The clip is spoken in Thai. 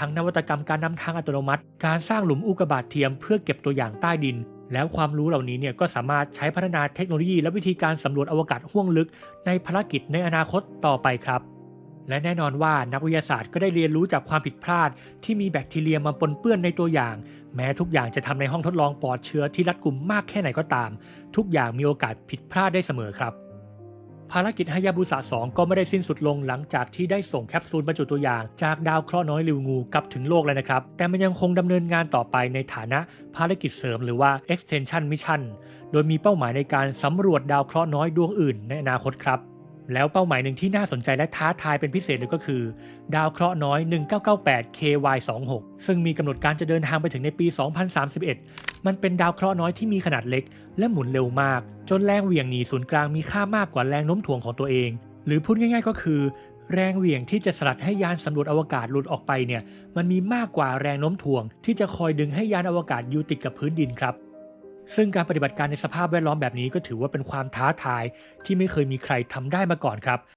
ทั้งนวัตกรรมการนำทางอัตโนมัติ การสร้างหลุมอุกกาบาตเทียมเพื่อเก็บตัวอย่างใต้ดิน แล้วความรู้เหล่านี้เนี่ยก็สามารถใช้พัฒนาเทคโนโลยี และวิธีการสำรวจอวกาศห้วงลึก ในภารกิจในอนาคตต่อไปครับและแน่นอนว่านักวิทยาศาสตร์ก็ได้เรียนรู้จากความผิดพลาด ที่มีแบคทีเรียมาปนเปื้อนในตัวอย่าง แม้ทุกอย่างจะทำในห้องทดลองปลอดเชื้อที่รัดกุมมากแค่ไหนก็ตาม ทุกอย่างมีโอกาสผิดพลาดได้เสมอครับ ภารกิจฮายาบุสะ2ก็ไม่ได้สิ้นสุดลงหลังจากที่ได้ส่งแคปซูลบรรจุตัวอย่าง จากดาวเคราะห์น้อยริวงูกลับถึงโลกแล้วนะครับ แต่มันยังคงดำเนินงานต่อไปในฐานะภารกิจเสริมหรือว่า extension mission โดยมีเป้าหมายในการสำรวจดาวเคราะห์น้อยดวงอื่นในอนาคตครับ แล้วเป้าหมายหนึ่งที่น่าสนใจและท้าทายเป็นพิเศษเลยก็คือ ดาวเคราะห์น้อย 1998 KY26 ซึ่งมีกำหนดการจะเดินทางไปถึงในปี 2031 มันเป็นดาวเคราะห์น้อยที่มีขนาดเล็ก และหมุนเร็วมาก จนแรงเหวี่ยงหนีศูนย์กลางมีค่ามากกว่าแรงโน้มถ่วงของตัวเอง หรือพูดง่าย ๆ ก็คือ แรงเหวี่ยงที่จะสลัดให้ยานสำรวจอวกาศหลุดออกไปเนี่ย มันมีมากกว่าแรงโน้มถ่วง ที่จะคอยดึงให้ยานอวกาศอยู่ติดกับพื้นดินครับ ซึ่งการปฏิบัติการในสภาพแวดล้อมแบบนี้ก็ถือว่าเป็นความท้าทายที่ไม่เคยมีใครทำได้มาก่อนครับ